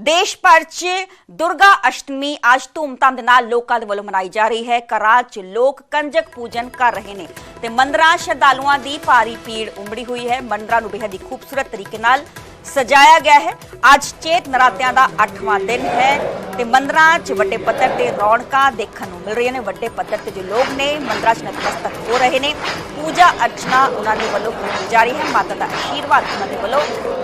ਦੇਸ਼ ਭਰ 'ਚ ਦੁਰਗਾ ਅਸ਼ਟਮੀ ਅੱਜ ਧੂਮਧਾਮ ਦੇ ਨਾਲ ਲੋਕਾਂ ਦੇ ਵੱਲੋਂ ਮਨਾਈ ਜਾ ਰਹੀ ਹੈ। ਘਰਾਂ 'ਚ ਲੋਕ ਕੰਜਕ ਪੂਜਨ ਕਰ ਰਹੇ ਨੇ ਤੇ ਮੰਦਰਾਂ ਸ਼ਰਧਾਲੂਆਂ ਦੀ ਭਾਰੀ ਭੀੜ ਉਮੜੀ ਹੋਈ ਹੈ। ਮੰਦਰਾਂ ਨੂੰ ਬੇहद ਹੀ ਖੂਬਸੂਰਤ ਤਰੀਕੇ ਨਾਲ ਸਜਾਇਆ ਗਿਆ ਹੈ ਅੱਜ ਚੇਤ ਨਰਾਤਿਆਂ ਦਾ 8ਵਾਂ ਦਿਨ ਹੈ ਤੇ ਮੰਦਰਾਂ 'ਚ ਵੱਡੇ ਪੱਧਰ ਤੇ ਰੌਣਕਾਂ ਦੇਖਣ ਨੂੰ ਮਿਲ ਰਹੀਆਂ ਨੇ ਵੱਡੇ ਪੱਧਰ ਤੇ ਜੋ ਲੋਕ ਨੇ ਮੰਦਰਾਂ 'ਚ ਨਤਮਸਤਕ ਹੋ ਰਹੇ ਨੇ ਪੂਜਾ ਅਰਚਨਾ ਉਹਨਾਂ ਦੇ ਵੱਲੋਂ ਕੀਤੀ ਜਾ ਰਹੀ ਹੈ ਮਾਤਾ ਦਾ ਆਸ਼ੀਰਵਾਦ ਉਹਨਾਂ ਦੇ ਵੱਲੋਂ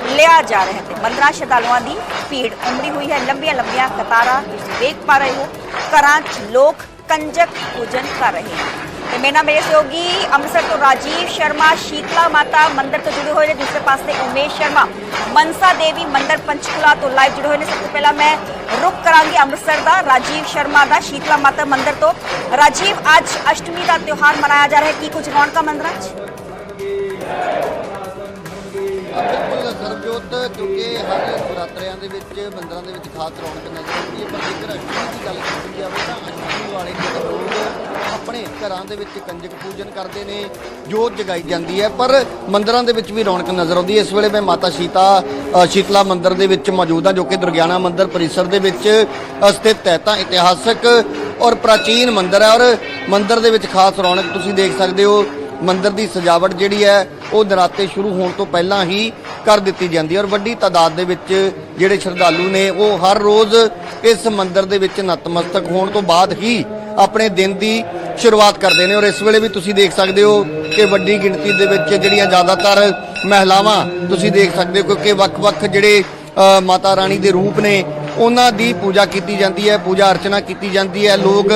ਲਿਆ ਜਾ ਰਿਹਾ ਹੈ ਤੇ ਮੰਦਰਾਂ ਸ਼ਰਧਾਲੂਆਂ ਦੀ ਭੀੜ ਉਮੜੀ ਹੋਈ ਹੈ ਲੰਬੀਆਂ ਲੰਬੀਆਂ ਕਤਾਰਾਂ ਤੁਸੀਂ ਦੇਖ ਪਾ ਰਹੇ ਹੋ ਘਰਾਂ 'ਚ ਲੋਕ ਕੰਜਕ ਪੂਜਨ ਕਰ ਰਹੇ ਨੇ ਤੇ ਮੇਰਾ ਮੇਰੇ ਸਹਿਯੋਗੀ ਅੰਮ੍ਰਿਤਸਰ ਤੋਂ ਰਾਜੀਵ ਸ਼ਰਮਾ, ਸ਼ੀਤਲਾ ਮਾਤਾ ਮੰਦਿਰ ਤੋਂ ਜੁੜੇ ਹੋਏ ਨੇ। ਦੂਸਰੇ ਪਾਸੇ ਉਮੇਸ਼ ਸ਼ਰਮਾ, ਮਨਸਾ ਦੇਵੀ ਮੰਦਿਰ ਪੰਚਕੁਲਾ ਤੋਂ ਲਾਈਵ ਜੁੜੇ ਹੋਏ ਨੇ। ਸਭ ਤੋਂ ਪਹਿਲਾਂ ਮੈਂ ਰੁਕ ਕਰਾਂਗੀ ਅੰਮ੍ਰਿਤਸਰ ਦਾ, ਰਾਜੀਵ ਸ਼ਰਮਾ ਦਾ, ਸ਼ੀਤਲਾ ਮਾਤਾ ਮੰਦਿਰ ਤੋਂ। ਰਾਜੀਵ, ਅੱਜ ਅਸ਼ਟਮੀ ਦਾ ਤਿਉਹਾਰ ਮਨਾਇਆ ਜਾ ਰਿਹਾ ਹੈ। ਕੀ ਕੁਝ ਰੌਣਕਾਂ ਮੰਦਰਾਂ 'ਚ ਬਿਲਕੁਲ ਸਰਬਜੋਤ, ਕਿਉਂਕਿ ਹਰ ਨਵਰਾਤਰਿਆਂ ਦੇ ਵਿੱਚ, ਮੰਦਰਾਂ ਦੇ ਵਿੱਚ ਖਾਸ ਰੌਣਕ ਨਜ਼ਰ ਆਉਂਦੀ ਹੈ। ਪਰ ਜੇਕਰ ਅਸ਼ਟਮੀ ਦੀ ਗੱਲ ਕੀਤੀ ਜਾਵੇ ਤਾਂ ਅਸ਼ਟਮੀ ਵਾਲੇ ਦਿਨ ਲੋਕ ਘਰਾਂ ਦੇ ਵਿੱਚ ਕੰਜਕ ਪੂਜਨ ਕਰਦੇ ਨੇ, ਜੋਤ ਜਗਾਈ ਜਾਂਦੀ ਹੈ, ਪਰ ਮੰਦਰਾਂ ਦੇ ਵਿੱਚ ਵੀ ਰੌਣਕ ਨਜ਼ਰ ਆਉਂਦੀ ਹੈ। ਇਸ ਵੇਲੇ ਮੈਂ ਮਾਤਾ ਸੀਤਾ ਸ਼ੀਤਲਾ ਮੰਦਿਰ ਦੇ ਵਿੱਚ ਮੌਜੂਦ ਹਾਂ, ਜੋ ਕਿ ਦੁਰਗਿਆਨਾ ਮੰਦਿਰ ਪਰਿਸਰ ਦੇ ਵਿੱਚ ਸਥਿਤ ਹੈ। ਤਾਂ ਇਤਿਹਾਸਕ ਔਰ ਪ੍ਰਾਚੀਨ ਮੰਦਿਰ ਹੈ ਔਰ ਮੰਦਿਰ ਦੇ ਵਿੱਚ ਖਾਸ ਰੌਣਕ ਤੁਸੀਂ ਦੇਖ ਸਕਦੇ ਹੋ। ਮੰਦਿਰ ਦੀ ਸਜਾਵਟ ਜਿਹੜੀ ਹੈ, ਉਹ ਨਰਾਤੇ ਸ਼ੁਰੂ ਹੋਣ ਤੋਂ ਪਹਿਲਾਂ ਹੀ ਕਰ ਦਿੱਤੀ ਜਾਂਦੀ ਹੈ ਔਰ ਵੱਡੀ ਤਾਦਾਦ ਦੇ ਵਿੱਚ ਜਿਹੜੇ ਸ਼ਰਧਾਲੂ ਨੇ, ਉਹ ਹਰ ਰੋਜ਼ ਇਸ ਮੰਦਿਰ ਦੇ ਵਿੱਚ ਨਤਮਸਤਕ ਹੋਣ ਤੋਂ ਬਾਅਦ ਹੀ ਆਪਣੇ ਦਿਨ ਦੀ ਸ਼ੁਰੂਆਤ ਕਰਦੇ ਨੇ ਔਰ ਇਸ ਵੇਲੇ ਵੀ ਤੁਸੀਂ ਦੇਖ ਸਕਦੇ ਹੋ ਕਿ ਵੱਡੀ ਗਿਣਤੀ ਦੇ ਵਿੱਚ ਜਿਹੜੀਆਂ ਜ਼ਿਆਦਾਤਰ ਮਹਿਲਾਵਾਂ ਤੁਸੀਂ ਦੇਖ ਸਕਦੇ ਹੋ, ਕਿਉਂਕਿ ਵੱਖ-ਵੱਖ ਜਿਹੜੇ ਮਾਤਾ ਰਾਣੀ ਦੇ ਰੂਪ ਨੇ, ਉਹਨਾਂ ਦੀ ਪੂਜਾ ਕੀਤੀ ਜਾਂਦੀ ਹੈ, ਪੂਜਾ ਅਰਚਨਾ ਕੀਤੀ ਜਾਂਦੀ ਹੈ, ਲੋਕ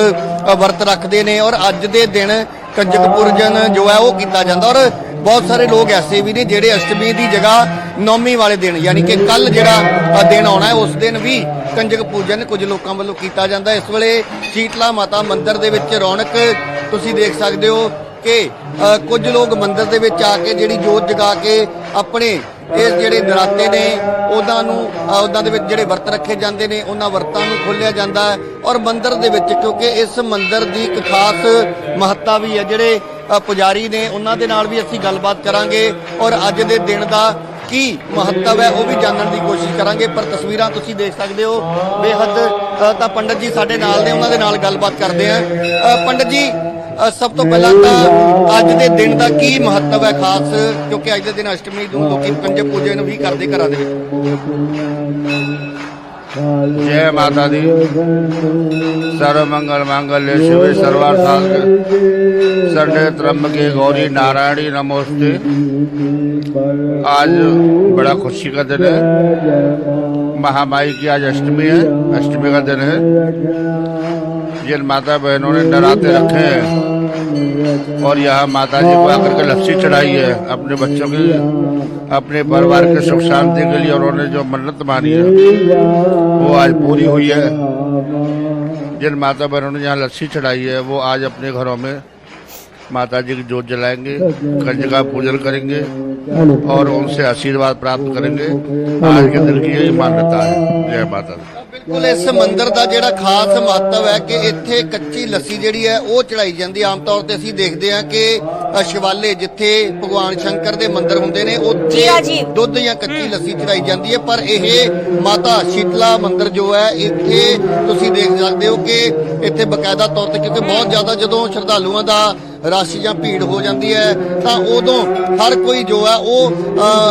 ਵਰਤ ਰੱਖਦੇ ਨੇ ਔਰ ਅੱਜ ਦੇ ਦਿਨ ਕੰਜਕ ਪੁਰਜਨ ਜੋ ਹੈ ਉਹ ਕੀਤਾ ਜਾਂਦਾ ਔਰ ਬਹੁਤ ਸਾਰੇ ਲੋਕ ਐਸੇ ਵੀ ਨੇ ਜਿਹੜੇ ਅਸ਼ਟਮੀ ਦੀ ਜਗ੍ਹਾ ਨੌਮੀ ਵਾਲੇ ਦਿਨ, ਯਾਨੀ ਕਿ ਕੱਲ ਜਿਹੜਾ ਦਿਨ ਆਉਣਾ ਹੈ, ਉਸ ਦਿਨ ਵੀ ਕੰਜਕ ਪੂਜਨ ਕੁਝ ਲੋਕਾਂ ਵੱਲੋਂ ਕੀਤਾ ਜਾਂਦਾ। ਇਸ ਵੇਲੇ ਚੀਤਲਾ ਮਾਤਾ ਮੰਦਿਰ ਦੇ ਵਿੱਚ ਰੌਣਕ ਤੁਸੀਂ ਦੇਖ ਸਕਦੇ ਹੋ ਕਿ ਕੁਝ ਲੋਕ ਮੰਦਿਰ ਦੇ ਵਿੱਚ ਆ ਕੇ ਜਿਹੜੀ ਜੋਤ ਜਗਾ ਕੇ ਆਪਣੇ ਇਸ ਜਿਹੜੇ ਨਰਾਤੇ ਨੇ ਉਹਨਾਂ ਨੂੰ ਅ, ਉਹਨਾਂ ਦੇ ਵਿੱਚ ਜਿਹੜੇ ਵਰਤ ਰੱਖੇ ਜਾਂਦੇ ਨੇ ਉਹਨਾਂ ਵਰਤਾਂ ਨੂੰ ਖੋਲਿਆ ਜਾਂਦਾ ਔਰ ਮੰਦਿਰ ਦੇ ਵਿੱਚ ਕਿਉਂਕਿ ਇਸ ਮੰਦਿਰ ਦੀ ਇੱਕ ਖਾਸ ਮਹੱਤਤਾ ਵੀ ਹੈ ਜਿਹੜੇ ਪੁਜਾਰੀ ਨੇ ਉਹਨਾਂ ਦੇ ਨਾਲ ਵੀ ਅਸੀਂ ਗੱਲਬਾਤ ਕਰਾਂਗੇ। ਔਰ ਅੱਜ ਦੇ ਦਿਨ ਦਾ ਕੀ ਮਹੱਤਵ ਹੈ ਉਹ ਵੀ ਜਾਣਨ ਦੀ ਕੋਸ਼ਿਸ਼ ਕਰਾਂਗੇ, ਪਰ ਤਸਵੀਰਾਂ ਤੁਸੀਂ ਦੇਖ ਸਕਦੇ ਹੋ। ਬੇਹੱਦ ਤਾਂ ਪੰਡਤ ਜੀ ਸਾਡੇ ਨਾਲ ਨੇ, ਉਹਨਾਂ ਦੇ ਨਾਲ ਗੱਲਬਾਤ ਕਰਦੇ ਆ ਪੰਡਤ ਜੀ ਸਭ ਤੋਂ ਪਹਿਲਾਂ ਤਾਂ ਅੱਜ ਦੇ ਦਿਨ ਦਾ ਕੀ ਮਹੱਤਵ ਹੈ ਖਾਸ? ਕਿਉਂਕਿ ਅੱਜ ਦੇ ਦਿਨ ਅਸ਼ਟਮੀ ਨੂੰ ਲੋਕੀ ਕੰਜਕ ਪੂਜਨ ਵੀ ਕਰਦੇ ਘਰਾਂ ਦੇ ਵਿੱਚ। जय माता दी सर्व मंगल मांगल्य शिव सर्वार्थ शरणे त्र्यंबके गौरी नारायणी नमोस्ते आज बड़ा खुशी का दिन है। महामाई की आज अष्टमी है। अष्टमी का दिन है। जिन माता बहनों ने नराते रखे हैं, और यहाँ माता जी को आकर के लस्सी चढ़ाई है। अपने बच्चों की अपने परिवार के सुख शांति के लिए उन्होंने जो मन्नत मानी है, वो आज पूरी हुई है। जिन माता बहनों ने यहाँ लस्सी चढ़ाई है, वो आज अपने घरों में माता जी की जोत जलाएँगे कंजका पूजन करेंगे और उनसे आशीर्वाद प्राप्त करेंगे। आज के दिन की यही मान्यता है। जय माता दी। ਬਿਲਕੁਲ ਇਸ ਮੰਦਿਰ ਦਾ ਜਿਹੜਾ ਖਾਸ ਮਹੱਤਵ ਹੈ ਕਿ ਇੱਥੇ ਕੱਚੀ ਲੱਸੀ ਜਿਹੜੀ ਹੈ ਉਹ ਚੜਾਈ ਜਾਂਦੀ ਹੈ। ਆਮ ਤੌਰ ਤੇ ਅਸੀਂ ਦੇਖਦੇ ਹਾਂ ਕਿ ਸ਼ਿਵਾਲੇ ਜਿੱਥੇ ਭਗਵਾਨ ਸ਼ੰਕਰ ਦੇ ਮੰਦਿਰ ਹੁੰਦੇ ਨੇ ਉੱਥੇ। ਦੁੱਧ ਜਾਂ ਕੱਚੀ ਲੱਸੀ ਚੜਾਈ ਜਾਂਦੀ ਹੈ ਪਰ ਇਹ ਮਾਤਾ ਸ਼ੀਤਲਾ ਮੰਦਿਰ ਜੋ ਹੈ ਇੱਥੇ ਤੁਸੀਂ ਦੇਖ ਸਕਦੇ ਹੋ ਕਿ ਇੱਥੇ ਬਕਾਇਦਾ ਤੌਰ ਤੇ ਕਿਉਂਕਿ ਬਹੁਤ ਜ਼ਿਆਦਾ ਜਦੋਂ ਸ਼ਰਧਾਲੂਆਂ ਦਾ ਰਸ਼ ਜਾਂ ਭੀੜ ਹੋ ਜਾਂਦੀ ਹੈ, ਤਾਂ ਉਦੋਂ ਹਰ ਕੋਈ ਜੋ ਹੈ ਉਹ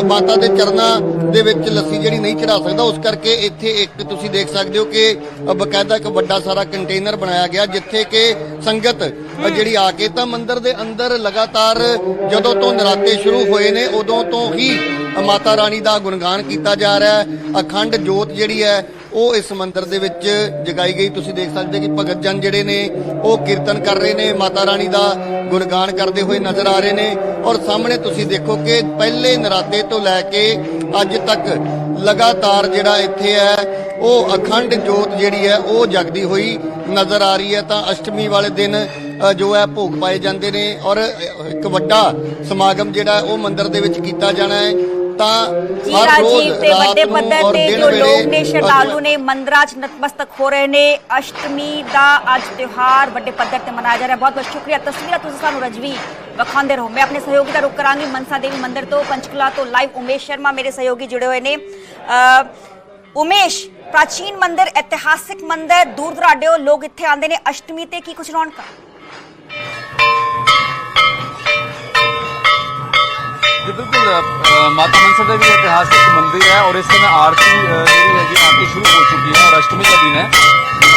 ਮਾਤਾ ਦੇ ਚਰਨਾਂ ਦੇ ਵਿੱਚ ਲੱਸੀ ਜਿਹੜੀ ਨਹੀਂ ਚੜਾ ਸਕਦਾ, ਉਸ ਕਰਕੇ ਇੱਥੇ ਇੱਕ ਤੁਸੀਂ ਦੇਖ ਸਕਦੇ ਹੋ ਕਿ ਬਕਾਇਦਾ ਇੱਕ ਵੱਡਾ ਸਾਰਾ ਕੰਟੇਨਰ ਬਣਾਇਆ ਗਿਆ, ਜਿੱਥੇ ਕਿ ਸੰਗਤ ਜਿਹੜੀ ਆ ਕੇ ਤਾਂ ਮੰਦਿਰ ਦੇ ਅੰਦਰ ਲਗਾਤਾਰ ਜਦੋਂ ਤੋਂ ਨਰਾਤੇ ਸ਼ੁਰੂ ਹੋਏ ਨੇ, ਉਦੋਂ ਤੋਂ ਹੀ ਮਾਤਾ ਰਾਣੀ ਦਾ ਗੁਣਗਾਨ ਕੀਤਾ ਜਾ ਰਿਹਾ ਹੈ। ਅਖੰਡ ਜੋਤ ਜਿਹੜੀ ਹੈ ਉਹ ਇਸ ਮੰਦਿਰ ਦੇ ਵਿੱਚ ਜਗਾਈ ਗਈ। ਤੁਸੀਂ ਦੇਖ ਸਕਦੇ ਕਿ ਭਗਤ ਜਨ ਜਿਹੜੇ ਨੇ, ਉਹ ਕੀਰਤਨ ਕਰ ਰਹੇ ਨੇ। ਮਾਤਾ ਰਾਣੀ ਦਾ ਗੁਣਗਾਨ ਕਰਦੇ ਹੋਏ ਨਜ਼ਰ ਆ ਰਹੇ ਨੇ। ਔਰ ਸਾਹਮਣੇ ਤੁਸੀਂ ਦੇਖੋ ਕਿ ਪਹਿਲੇ ਨਰਾਤੇ ਤੋਂ ਲੈ ਕੇ ਅੱਜ ਤੱਕ ਲਗਾਤਾਰ ਜਿਹੜਾ ਇੱਥੇ ਹੈ, ਉਹ ਅਖੰਡ ਜੋਤ ਜਿਹੜੀ ਹੈ, ਉਹ ਜਗਦੀ ਹੋਈ ਨਜ਼ਰ ਆ ਰਹੀ ਹੈ। ਤਾਂ ਅਸ਼ਟਮੀ ਵਾਲੇ ਦਿਨ ਜੋ ਹੈ, ਭੋਗ ਪਾਏ ਜਾਂਦੇ ਨੇ। ਔਰ ਇੱਕ ਵੱਡਾ ਸਮਾਗਮ ਜਿਹੜਾ ਉਹ ਮੰਦਿਰ ਦੇ ਵਿੱਚ ਕੀਤਾ ਜਾਣਾ ਹੈ। ਤਾਂ ਜੀ ਰਾਜੀਵ ਤੇ ਵੱਡੇ ਪੱਧਰ ਤੇ ਜੋ ਲੋਕ ਨੇ ਸ਼ਰਧਾਲੂ ਨੇ ਮੰਦਰਾਂ 'ਚ ਨਤਮਸਤਕ ਹੋ ਰਹੇ ਨੇ ਅਸ਼ਟਮੀ ਦਾ ਅੱਜ ਤਿਉਹਾਰ ਵੱਡੇ ਪੱਧਰ ਤੇ ਮਨਾਇਆ ਜਾ ਰਿਹਾ। ਬਹੁਤ ਬਹੁਤ ਸ਼ੁਕਰੀਆ। ਤਸਵੀਰਾਂ ਤੁਸੀਂ ਸਾਨੂੰ ਰਜਵੀ ਵਿਖਾਉਂਦੇ ਰਹੋ। ਮੈਂ ਆਪਣੇ ਸਹਿਯੋਗੀ ਦਾ ਰੁਕ ਕਰਾਂਗੀ ਮਨਸਾ ਦੇਵੀ ਮੰਦਿਰ ਤੋਂ ਪੰਚਕੁਲਾ ਤੋਂ ਲਾਈਵ ਉਮੇਸ਼ ਸ਼ਰਮਾ ਮੇਰੇ ਸਹਿਯੋਗੀ ਜੁੜੇ ਹੋਏ ਨੇ। ਉਮੇਸ਼ ਪ੍ਰਾਚੀਨ ਮੰਦਿਰ ਇਤਿਹਾਸਿਕ ਮੰਦਿਰ ਦੂਰ ਦਰਾਡਿਓ ਲੋਕ ਇੱਥੇ ਆਉਂਦੇ ਨੇ। ਅਸ਼ਟਮੀ ਤੇ ਕੀ ਕੁਝ ਰੌਣਕਾਂ? ਜੀ ਬਿਲਕੁਲ ਮਾਤਾ ਮਨਸਾ ਦੇਵੀ ਇਤਿਹਾਸਿਕ ਮੰਦਿਰ ਹੈ ਔਰ ਇਸ समय ਆਰਤੀ ਜਿਹੜੀ ਹੈ ਜੀ ਆਰਤੀ ਸ਼ੁਰੂ ਹੋ ਚੁੱਕੀ ਹੈ ਔਰ ਅਸ਼ਟਮੀ ਦਾ ਦਿਨ ਹੈ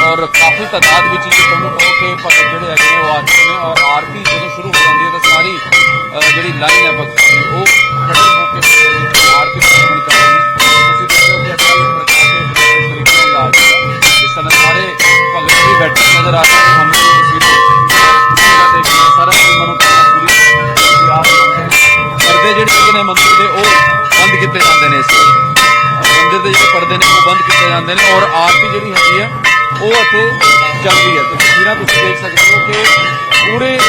ਔਰ ਕਾਫੀ ਤਾਦਾਦ ਵਿੱਚ ਜੇ ਤੁਹਾਨੂੰ ਕਹੋ ਕਿ ਭਗਤ ਜਿਹੜੇ ਹੈਗੇ ਨੇ ਉਹ ਆ ਚੁੱਕੇ ਨੇ ਔਰ ਆਰਤੀ ਜਦੋਂ ਸ਼ੁਰੂ ਹੋ ਜਾਂਦੀ ਹੈ ਤਾਂ ਸਾਰੀ ਜਿਹੜੀ ਲਾਈਨ ਹੈ ਭਗਤ ਆਰਤੀ ਜਿਹੜੀ ਹੈਗੀ ਹੈ ਉਹ ਇੱਥੇ ਚੱਲਦੀ ਹੈ ਤਸਵੀਰਾਂ ਤੁਸੀਂ ਦੇਖ ਸਕਦੇ ਹੋ ਕਿ ਪੂਰੇ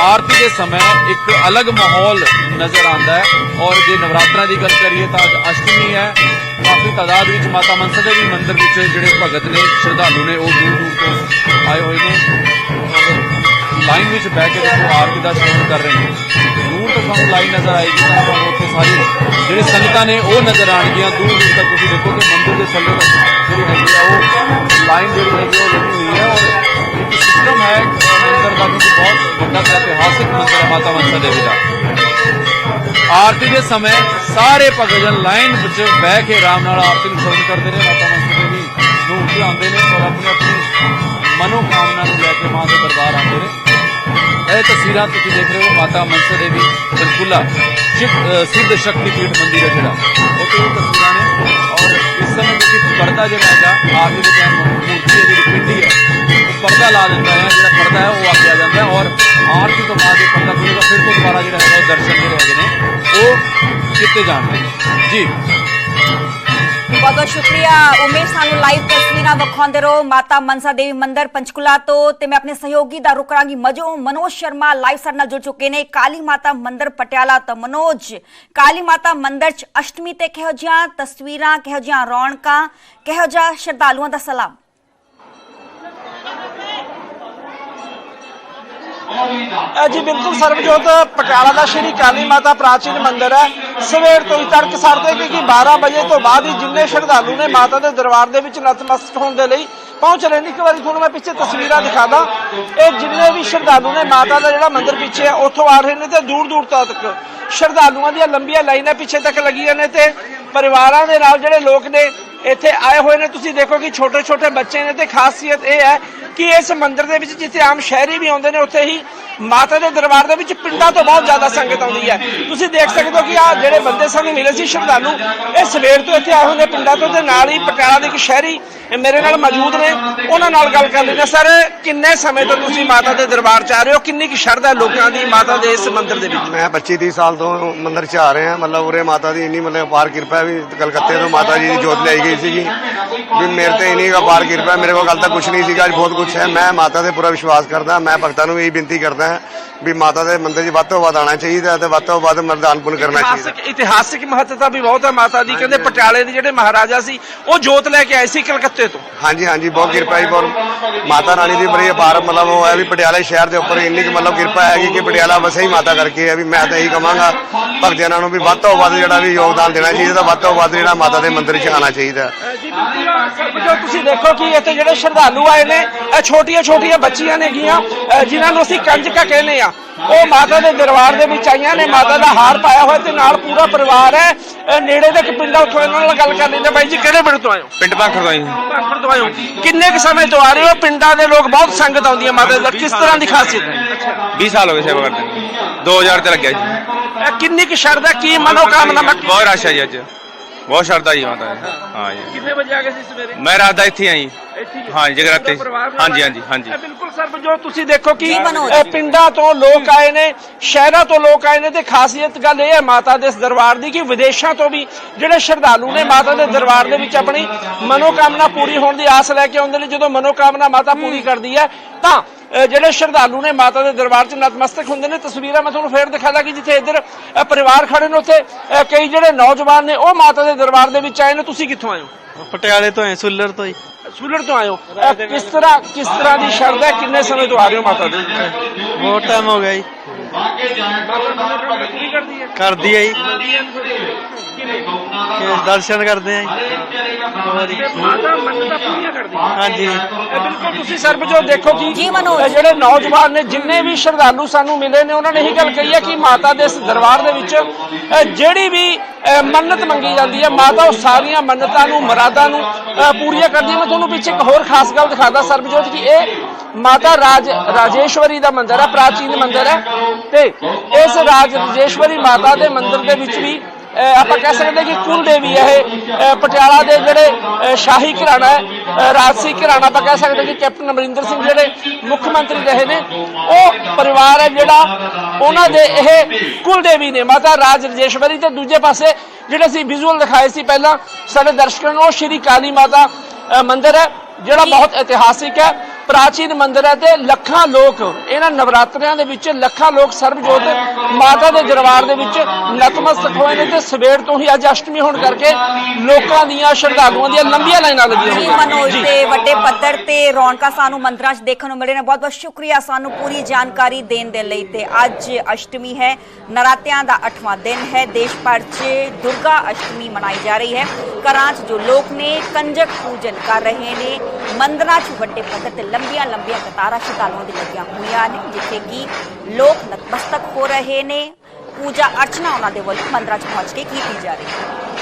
ਆਰਤੀ ਦੇ ਸਮੇਂ ਇੱਕ ਅਲੱਗ ਮਾਹੌਲ ਨਜ਼ਰ ਆਉਂਦਾ ਹੈ। ਔਰ ਜੇ ਨਵਰਾਤਰਾਂ ਦੀ ਗੱਲ ਕਰੀਏ ਤਾਂ ਅੱਜ ਅਸ਼ਟਮੀ ਹੈ। ਕਾਫੀ ਤਾਦਾਦ ਵਿੱਚ ਮਾਤਾ ਮਨਸਾ ਦੇਵੀ ਮੰਦਿਰ ਵਿੱਚ ਜਿਹੜੇ ਭਗਤ ਨੇ, ਸ਼ਰਧਾਲੂ ਨੇ, ਉਹ ਦੂਰ ਦੂਰ ਤੋਂ ਆਏ ਹੋਏ ਨੇ। ਲਾਈਨ ਵਿੱਚ ਬਹਿ ਕੇ ਦੇਖੋ, ਆਰਤੀ ਦਾ ਸ਼ਰਵਣ ਕਰ ਰਹੇ ਨੇ। ਤੁਹਾਨੂੰ ਲਾਈਨ ਨਜ਼ਰ ਆਏਗੀ ਤੁਹਾਨੂੰ ਉੱਥੇ ਸਾਰੀ ਜਿਹੜੇ ਸੰਗਤਾਂ ਨੇ ਉਹ ਨਜ਼ਰ ਆਣਗੀਆਂ ਦੂਰ ਦੂਰ ਤੱਕ ਤੁਸੀਂ ਦੇਖੋ ਕਿ ਮੰਦਿਰ ਦੇ ਥੱਲੇ ਤੱਕ ਜਿਹੜੀ ਹੈਗੀ ਆ ਉਹ ਲਾਈਨ ਜਿਹੜੀ ਹੈਗੀ ਉਹ ਲੱਗੀ ਹੋਈ ਹੈ ਔਰ ਇੱਕ ਸਿਸਟਮ ਹੈ ਮੰਦਿਰ ਦਾ ਕਿ ਬਹੁਤ ਵੱਡਾ ਤੇ ਇਤਿਹਾਸਿਕ ਮੰਦਿਰ ਹੈ ਮਾਤਾ ਮਨਸਾ ਦੇਵੀ ਦਾ। ਆਰਤੀ ਦੇ ਸਮੇਂ ਸਾਰੇ ਭਗਤਜਨ ਲਾਈਨ ਵਿੱਚ ਬਹਿ ਕੇ ਆਰਾਮ ਨਾਲ ਆਰਤੀ ਨੂੰ ਸ਼ਰਵਣ ਕਰਦੇ ਨੇ, ਮਾਤਾ ਮਨਸਾ ਦੇਵੀ ਨੂੰ ਉੱਤੇ ਆਉਂਦੇ ਨੇ ਔਰ ਆਪਣੀ ਆਪਣੀ ਮਨੋਕਾਮਨਾ ਨੂੰ ਲੈ ਕੇ ਮਾਂ ਦੇ ਦਰਬਾਰ ਆਉਂਦੇ ਨੇ। ਇਹ ਤਸਵੀਰਾਂ ਤੁਸੀਂ ਦੇਖ ਰਹੇ ਹੋ ਮਾਤਾ ਮਨਸਾ ਦੇਵੀ ਪੰਚਕੂਲਾ ਸ਼ਿਵ ਸਿੱਧ ਸ਼ਕਤੀ ਪੀਠ ਮੰਦਿਰ ਹੈ ਜਿਹੜਾ। ਉੱਥੇ ਇਹ ਤਸਵੀਰਾਂ ਨੇ ਔਰ ਇਸ ਸਮੇਂ ਤੁਸੀਂ ਪਰਦਾ ਜਿਹੜਾ ਹੈਗਾ ਆਰਮੀ ਦੇ ਟਾਈਮ ਮੂਰਤੀ ਹੈ, ਜਿਹੜੀ ਪਿੰਡੀ ਹੈ, ਉਹ ਪਰਦਾ ਲਾ ਦਿੰਦਾ ਹੈ, ਜਿਹੜਾ ਪਰਦਾ ਹੈ, ਉਹ ਆ ਗਿਆ ਜਾਂਦਾ ਔਰ ਆਰਤੀ ਤੋਂ ਬਾਅਦ ਇਹ ਪਰਦਾ ਖੁੱਲੇਗਾ, ਫਿਰ ਤੋਂ ਦੁਬਾਰਾ ਜਿਹੜਾ ਹੈਗਾ ਉਹ ਦਰਸ਼ਨ ਜਿਹੜੇ ਹੈਗੇ ਨੇ, ਉਹ ਕੀਤੇ ਜਾਣਗੇ। ਜੀ। ਬਹੁਤ ਬਹੁਤ ਸ਼ੁਕਰੀਆ। ਉਮੇਸ਼ ਸਾਨੂੰ ਲਾਈਵ ਤਸਵੀਰਾਂ ਵਿਖਾਉਂਦੇ ਰਹੋ। ਮਾਤਾ ਮਨਸਾ ਦੇਵੀ ਮੰਦਿਰ ਪੰਚਕੁਲਾ ਤੋਂ ਤੇ ਮੈਂ ਆਪਣੇ ਸਹਿਯੋਗੀ ਦਾ ਰੁਕ ਕਰਾਂਗੀ ਮਜੋ ਮਨੋਜ ਸ਼ਰਮਾ ਲਾਈਵ ਸਾਡੇ ਨਾਲ ਜੁੜ ਚੁੱਕੇ ਨੇ। ਕਾਲੀ ਮਾਤਾ ਮੰਦਿਰ ਪਟਿਆਲਾ ਤੋਂ ਮਨੋਜ। ਕਾਲੀ ਮਾਤਾ ਮੰਦਿਰ ਚ ਅਸ਼ਟਮੀ ਤੇ ਕਿਹੋ ਜਿਹੀਆਂ ਤਸਵੀਰਾਂ, ਕਿਹੋ ਜਿਹੀਆਂ ਰੌਣਕਾਂ, ਕਿਹੋ ਜਿਹਾ ਸ਼ਰਧਾਲੂਆਂ ਦਾ ਸਲਾਮ? ਜੀ, ਬਿਲਕੁਲ ਸਰਬਜੋਤ, ਪਟਿਆਲਾ ਦਾ ਸ਼੍ਰੀ ਕਾਲੀ ਮਾਤਾ ਪ੍ਰਾਚੀਨ ਮੰਦਿਰ ਹੈ। ਸਵੇਰ ਤੋਂ ਹੀ ਤੜਕ ਸਰਦੇ ਕਿਉਂਕਿ 12 ਵਜੇ ਤੋਂ ਬਾਅਦ ਹੀ ਜਿੰਨੇ ਸ਼ਰਧਾਲੂ ਨੇ ਮਾਤਾ ਦੇ ਦਰਬਾਰ ਦੇ ਵਿੱਚ ਨਤਮਸਤਕ ਹੋਣ ਦੇ ਲਈ ਪਹੁੰਚ ਰਹੇ ਨੇ। ਇੱਕ ਵਾਰੀ ਤੁਹਾਨੂੰ ਮੈਂ ਪਿੱਛੇ ਤਸਵੀਰਾਂ ਦਿਖਾਦਾ ਇਹ ਜਿੰਨੇ ਵੀ ਸ਼ਰਧਾਲੂ ਨੇ ਮਾਤਾ ਦਾ ਜਿਹੜਾ ਮੰਦਿਰ ਪਿੱਛੇ ਹੈ, ਉੱਥੋਂ ਆ ਰਹੇ ਨੇ ਤੇ ਦੂਰ ਦੂਰ ਤੱਕ ਸ਼ਰਧਾਲੂਆਂ ਦੀਆਂ ਲੰਬੀਆਂ ਲਾਈਨਾਂ ਪਿੱਛੇ ਤੱਕ ਲੱਗੀਆਂ ਨੇ ਤੇ ਪਰਿਵਾਰਾਂ ਦੇ ਨਾਲ ਜਿਹੜੇ ਲੋਕ ਨੇ ਇੱਥੇ ਆਏ ਹੋਏ ਨੇ। ਤੁਸੀਂ ਦੇਖੋ ਕਿ ਛੋਟੇ ਛੋਟੇ ਬੱਚੇ ਨੇ ਤੇ ਖਾਸੀਅਤ ਇਹ ਹੈ ਕਿ ਇਸ ਮੰਦਿਰ ਦੇ ਵਿੱਚ ਜਿੱਥੇ ਆਮ ਸ਼ਹਿਰੀ ਵੀ ਆਉਂਦੇ ਨੇ, ਉੱਥੇ ਹੀ ਮਾਤਾ ਦੇ ਦਰਬਾਰ ਦੇ ਵਿੱਚ ਪਿੰਡਾਂ ਤੋਂ ਬਹੁਤ ਜ਼ਿਆਦਾ ਸੰਗਤ ਆਉਂਦੀ ਹੈ। ਤੁਸੀਂ ਦੇਖ ਸਕਦੇ ਹੋ ਕਿ ਆ ਜਿਹੜੇ ਬੰਦੇ ਸਾਨੂੰ ਮਿਲੇ ਸੀ ਸ਼ਰਧਾਲੂ, ਇਹ ਸਵੇਰ ਤੋਂ ਇੱਥੇ ਆਏ ਹੋਏ ਨੇ ਪਿੰਡਾਂ ਤੋਂ ਤੇ ਨਾਲ ਹੀ ਪਟਿਆਲਾ ਦੇ ਇੱਕ ਸ਼ਹਿਰੀ ਮੇਰੇ ਨਾਲ ਮੌਜੂਦ ਨੇ, ਉਹਨਾਂ ਨਾਲ ਗੱਲ ਕਰ ਲੈਂਦੇ ਸਰ, ਕਿੰਨੇ ਸਮੇਂ ਤੋਂ ਤੁਸੀਂ ਮਾਤਾ ਦੇ ਦਰਬਾਰ 'ਚ ਆ ਰਹੇ ਹੋ? ਕਿੰਨੀ ਕੁ ਸ਼ਰਧਾ ਲੋਕਾਂ ਦੀ ਮਾਤਾ ਦੇ ਇਸ ਮੰਦਿਰ ਦੇ ਵਿੱਚ? ਮੈਂ 25 30 ਸਾਲ ਤੋਂ ਮੰਦਿਰ 'ਚ ਆ ਰਹੇ ਹਾਂ ਮਤਲਬ ਉਰੇ ਮਾਤਾ ਦੀ ਇੰਨੀ ਮਤਲਬ ਅਪਾਰ ਕਿਰਪਾ ਵੀ ਕਲਕੱਤੇ ਤੋਂ ਮਾਤਾ ਜੀ ਦੀ ਜੋਤ ਲਈ ਗਈ ਸੀਗੀ। ਵੀ ਮੇਰੇ ਤੇ ਇੰਨੀ ਅਪਾਰ ਕਿਰਪਾ, ਮੇਰੇ ਕੋਲ ਗੱਲ ਤਾਂ ਕੁਝ ਨਹੀਂ ਸੀਗਾ, ਅੱਜ ਬਹੁਤ ਕੁਝ ਹੈ। ਮੈਂ ਮਾਤਾ ਤੇ ਪੂਰਾ ਵਿਸ਼ਵਾਸ ਕਰਦਾ ਮੈਂ ਭਗਤਾਂ ਨੂੰ ਇਹ ਬੇਨਤੀ ਕਰਦਾ ਹਾਂ ਵੀ ਮਾਤਾ ਦੇ ਮੰਦਿਰ 'ਚ ਵੱਧ ਤੋਂ ਵੱਧ ਆਉਣਾ ਚਾਹੀਦਾ ਤੇ ਵੱਧ ਤੋਂ ਵੱਧ ਮਰਦਾਨ ਪੁੰਨ ਕਰਨਾ ਚਾਹੀਦਾ। ਇਤਿਹਾਸਿਕ ਇਤਿਹਾਸਿਕ ਮਹੱਤਤਾ ਵੀ ਬਹੁਤ ਹੈ ਮਾਤਾ ਦੀ। ਕਹਿੰਦੇ ਪਟਿਆਲੇ ਦੇ ਜਿਹੜੇ ਮਹਾਰਾਜਾ ਸੀ ਉਹ ਜੋਤ ਲੈ ਕੇ ਆਏ ਸੀ ਕਲਕੱਤੇ ਤੋਂ। ਹਾਂਜੀ ਹਾਂਜੀ ਬਹੁਤ ਕਿਰਪਾ ਹੈ ਬਹੁਤ ਮਾਤਾ ਰਾਣੀ ਦੀ ਬੜੀ ਅਪਾਰ ਮਤਲਬ ਉਹ ਹੈ ਵੀ ਪਟਿਆਲਾ ਸ਼ਹਿਰ ਦੇ ਉੱਪਰ ਇੰਨੀ ਕੁ ਮਤਲਬ ਕਿਰਪਾ ਹੈਗੀ ਕਿ ਪਟਿਆਲਾ ਵਸੇ ਹੀ ਮਾਤਾ ਕਰਕੇ ਹੈ ਵੀ ਮੈਂ ਤਾਂ ਇਹੀ ਕਹਾਂਗਾ ਭਗਤਾਂ ਨੂੰ ਵੀ ਵੱਧ ਤੋਂ ਵੱਧ ਜਿਹੜਾ ਵੀ ਯੋਗਦਾਨ ਦੇਣਾ ਚਾਹੀਦਾ ਤਾਂ ਵੱਧ ਤੋਂ ਵੱਧ ਜਿਹੜਾ ਮਾਤਾ ਦੇ ਮੰਦਿਰ 'ਚ ਆਉਣਾ ਚਾਹੀਦਾ। ਜੀ ਜੋ ਤੁਸੀਂ ਦੇਖੋ ਕਿ ਇੱਥੇ ਜਿਹੜੇ ਸ਼ਰਧਾਲੂ ਆਏ ਨੇ ਇਹ ਛੋਟੀਆਂ ਛੋਟੀਆਂ ਬੱਚੀਆਂ ਨੇਗੀਆਂ ਅਹ ਜਿਨ੍ਹਾਂ ਨੂੰ ਅਸੀਂ ਕੰਜਕਾ ਕਹਿੰਦੇ ਆ ਉਹ ਮਾਤਾ ਦੇ ਦਰਬਾਰ ਦੇ ਵਿੱਚ ਆਈਆਂ ਨੇ ਮਾਤਾ ਦਾ ਹਾਰ ਪਾਇਆ ਹੋਇਆ ਤੇ ਨਾਲ ਪੂਰਾ ਪਰਿਵਾਰ ਹੈ। ਨੇੜੇ ਦੇ ਇੱਕ ਪਿੰਡ ਆ ਉੱਥੋਂ ਇਹਨਾਂ ਨਾਲ ਗੱਲ ਕਰ ਲੈਂਦੇ ਬਾਈ ਜੀ ਕਿਹੜੇ ਪਿੰਡ ਤੋਂ ਆਏ ਹੋ? ਪਿੰਡ ਭਾਖੜ ਤੋਂ ਆਈ ਭਾਖੜ ਤੋਂ ਆਏ ਹੋ। ਕਿੰਨੇ ਕੁ ਸਮੇਂ ਤੋਂ ਆ ਰਹੇ ਹੋ? ਪਿੰਡਾਂ ਦੇ ਲੋਕ ਬਹੁਤ ਸੰਗਤ ਆਉਂਦੀ ਹੈ ਮਾਤਾ ਦਾ ਕਿਸ ਤਰ੍ਹਾਂ ਦੀ ਖਾਸੀਅਤ ਹੈ? 20 ਸਾਲ ਹੋ ਗਏ ਸੇਵਾ ਕਰਦੇ ਨੂੰ। 2000 ਤੇ ਲੱਗਿਆ ਜੀ। ਇਹ ਕਿੰਨੀ ਕੁ ਸ਼ਰਧਾ ਕੀ ਮਨੋਕਾਮਨਾ ਬਹੁਤ ਰਸ਼ ਹੈ ਜੀ ਅੱਜ। ਬਹੁਤ ਸ਼ਰਧਾ ਜੀ ਮਾਤਾ ਦੀ ਹਾਂ। ਜੀ। ਕਿੰਨੇ ਵਜੇ ਆ ਗਏ ਸੀ ਸਵੇਰੇ? ਮੈਂ ਰਾਤ ਦਾ ਇੱਥੇ ਆਈ ਹਾਂ ਜੀ। ਜਗਰਾਤੇ। ਹਾਂਜੀ? ਹਾਂਜੀ ਹਾਂਜੀ। ਇਹ ਬਿਲਕੁਲ ਸਰ ਜੋ ਤੁਸੀਂ ਦੇਖੋ ਕਿ ਜੀ ਪਿੰਡਾਂ ਤੋਂ ਲੋਕ ਆਏ ਨੇ ਸ਼ਹਿਰਾਂ ਤੋਂ ਲੋਕ ਆਏ ਨੇ ਤੇ ਖਾਸੀਅਤ ਗੱਲ ਇਹ ਹੈ ਮਾਤਾ ਦੇ ਇਸ ਦਰਬਾਰ ਦੀ ਕਿ ਵਿਦੇਸ਼ਾਂ ਤੋਂ ਵੀ ਜਿਹੜੇ ਸ਼ਰਧਾਲੂ ਨੇ ਮਾਤਾ ਦੇ ਦਰਬਾਰ ਦੇ ਵਿੱਚ ਆਪਣੀ ਮਨੋਕਾਮਨਾ ਪੂਰੀ ਹੋਣ ਦੀ ਆਸ ਲੈ ਕੇ ਆਉਂਦੇ ਨੇ। ਜਦੋਂ ਮਨੋਕਾਮਨਾ ਮਾਤਾ ਪੂਰੀ ਕਰਦੀ ਹੈ ਤਾਂ ਜਿਹੜੇ ਸ਼ਰਧਾਲੂ ਨੇ ਮਾਤਾ ਦੇ ਦਰਬਾਰ 'ਚ ਨਤਮਸਤਕ ਹੁੰਦੇ ਨੇ ਤਸਵੀਰਾਂ ਮੈਂ ਤੁਹਾਨੂੰ ਫੇਰ ਦਿਖਾਦਾ ਕਿ ਜਿੱਥੇ ਇੱਧਰ ਪਰਿਵਾਰ ਖੜੇ ਨੇ ਉੱਥੇ। ਕਈ ਜਿਹੜੇ ਨੌਜਵਾਨ ਨੇ ਉਹ ਮਾਤਾ ਦੇ ਦਰਬਾਰ ਦੇ ਵਿੱਚ ਆਏ ਨੇ। ਤੁਸੀਂ ਕਿੱਥੋਂ ਆਏ ਹੋ? ਪਟਿਆਲੇ ਤੋਂ ਹੈ ਸੁੱਲਰ ਤੋਂ ਹੀ। ਸੂਲਰ ਤੋਂ ਆਏ ਹੋ। ਅ, ਕਿਸ ਤਰ੍ਹਾਂ ਕਿਸ ਤਰ੍ਹਾਂ ਦੀ ਸ਼ਰਧਾ ਹੈ? ਕਿੰਨੇ ਸਮੇਂ ਤੋਂ ਆ ਰਹੇ ਹੋ ਮਾਤਾ ਦੇ? ਬਹੁਤ ਟਾਈਮ ਹੋ ਗਿਆ ਜੀ। ਕਰਦੀ ਹੈ ਜੀ। ਦਰਸ਼ਨ ਕਰਦੇ ਆਂ ਜੀ। ਹੋਰ ਜੀ। ਮਾਤਾ ਮੰਨਤਾਂ ਪੂਰੀਆਂ ਕਰਦੀ। ਹੈ ਹਾਂਜੀ। ਇਹ ਬਿਲਕੁਲ ਤੁਸੀਂ ਸਰਬਜੋਤ ਦੇਖੋ। ਕਿ ਜੀ ਮਨੋਜ। ਇਹ ਜਿਹੜੇ ਨੌਜਵਾਨ ਨੇ ਜਿੰਨੇ ਵੀ ਸ਼ਰਧਾਲੂ ਸਾਨੂੰ ਮਿਲੇ ਨੇ ਉਹਨਾਂ ਨੇ ਇਹੀ ਗੱਲ ਕਹੀ ਹੈ ਕਿ ਮਾਤਾ ਦੇ ਇਸ ਦਰਬਾਰ ਦੇ ਵਿੱਚ ਅ, ਜਿਹੜੀ ਵੀ ਅ, ਮੰਨਤ ਮੰਗੀ ਜਾਂਦੀ ਹੈ ਮਾਤਾ ਉਹ ਸਾਰੀਆਂ ਮੰਨਤਾਂ ਨੂੰ ਮੁਰਾਦਾਂ ਨੂੰ ਅ, ਪੂਰੀਆਂ ਕਰਦੀ ਹੈ। ਮੈਂ ਤੁਹਾਨੂੰ ਪਿੱਛੇ ਇੱਕ ਹੋਰ ਖਾਸ ਗੱਲ ਦਿਖਾਦਾ ਸਰਬਜੋਤ ਕਿ ਇਹ ਮਾਤਾ ਰਾਜ ਰਾਜੇਸ਼ਵਰੀ ਦਾ ਮੰਦਿਰ ਹੈ ਪ੍ਰਾਚੀਨ ਮੰਦਿਰ ਹੈ। ਤੇ ਇਸ ਰਾਜ ਰਾਜੇਸ਼ਵਰੀ ਮਾਤਾ ਦੇ ਮੰਦਿਰ ਦੇ ਵਿੱਚ ਵੀ ਆਪਾਂ ਕਹਿ ਸਕਦੇ ਕਿ ਕੁਲ ਦੇਵੀ ਹੈ ਇਹ ਪਟਿਆਲਾ ਦੇ ਜਿਹੜੇ ਸ਼ਾਹੀ ਘਰਾਣਾ ਹੈ ਰਾਜਸੀ ਘਰਾਣਾ ਆਪਾਂ ਕਹਿ ਸਕਦੇ ਕਿ ਕੈਪਟਨ ਅਮਰਿੰਦਰ ਸਿੰਘ ਜਿਹੜੇ ਮੁੱਖ ਮੰਤਰੀ ਰਹੇ ਨੇ ਉਹ ਪਰਿਵਾਰ ਹੈ ਜਿਹੜਾ ਉਹਨਾਂ ਦੇ ਇਹ ਕੁਲ ਦੇਵੀ ਨੇ। ਮਾਤਾ ਰਾਜ ਰਜੇਸ਼ਵਰੀ ਤੇ ਦੂਜੇ ਪਾਸੇ ਜਿਹੜੇ ਅਸੀਂ ਵਿਜ਼ੂਅਲ ਦਿਖਾਏ ਸੀ ਪਹਿਲਾਂ ਸਾਡੇ ਦਰਸ਼ਕਾਂ ਨੂੰ ਉਹ ਸ਼੍ਰੀ ਕਾਲੀ ਮਾਤਾ ਮੰਦਿਰ ਹੈ ਜਿਹੜਾ ਬਹੁਤ ਇਤਿਹਾਸਿਕ ਹੈ। ਪ੍ਰਾਚੀਨ ਮੰਦਿਰ ਹੈ ਤੇ ਲੱਖਾਂ ਲੋਕ ਇਹਨਾਂ ਨਵਰਾਤਰਿਆਂ ਦੇ ਵਿੱਚ ਲੱਖਾਂ ਲੋਕ ਸਰਬਜੋਤ ਮਾਤਾ ਦੇ ਦਰਬਾਰ ਦੇ ਵਿੱਚ ਨਤਮਸਤਕ ਹੋਏ ਨੇ ਤੇ ਸਵੇਰ ਤੋਂ ਹੀ ਅੱਜ ਅਸ਼ਟਮੀ ਹੋਣ ਕਰਕੇ ਲੋਕਾਂ ਦੀਆਂ ਸ਼ਰਧਾਲੂਆਂ ਦੀਆਂ ਲੰਬੀਆਂ ਲਾਈਨਾਂ ਲੱਗੀਆਂ ਹੋਈਆਂ ਮਨੋਜ ਜੀ। ਤੇ ਵੱਡੇ ਪੱਧਰ ਤੇ ਰੌਣਕਾਂ ਸਾਨੂੰ ਮੰਦਰਾਂ 'ਚ ਦੇਖਣ ਨੂੰ ਮਿਲੇ ਨੇ। ਬਹੁਤ ਬਹੁਤ ਸ਼ੁਕਰੀਆ ਸਾਨੂੰ ਪੂਰੀ ਜਾਣਕਾਰੀ ਦੇਣ ਦੇ ਲਈ ਤੇ ਅੱਜ ਅਸ਼ਟਮੀ ਹੈ ਨਰਾਤਿਆਂ ਦਾ 8ਵਾਂ ਦਿਨ ਹੈ। ਦੇਸ਼ ਭਰ 'ਚ ਦੁਰਗਾ ਅਸ਼ਟਮੀ ਮਨਾਈ ਜਾ ਰਹੀ ਹੈ। ਘਰਾਂ 'ਚ ਜੋ ਲੋਕ ਨੇ ਕੰਜਕ ਪੂਜਨ ਕਰ ਰਹੇ ਨੇ। ਮੰਦਰਾਂ 'ਚ ਵੱਡੇ ਪੱਧਰ ਤੇ ਲੰਬੀਆਂ ਲੰਬੀਆਂ ਕਤਾਰਾਂ ਸ਼ਰਧਾਲੂਆਂ ਦੀ ਲੱਗੀਆਂ ਹੋਈਆਂ ਨੇ, ਜਿੱਥੇ ਕਿ ਲੋਕ ਨਤਮਸਤਕ ਹੋ ਰਹੇ ਨੇ। ਪੂਜਾ ਅਰਚਨਾ ਉਹਨਾਂ ਦੇ ਵੱਲੋਂ ਮੰਦਰਾਂ 'ਚ ਪਹੁੰਚ ਕੇ ਕੀਤੀ ਜਾ ਰਹੀ ਹੈ।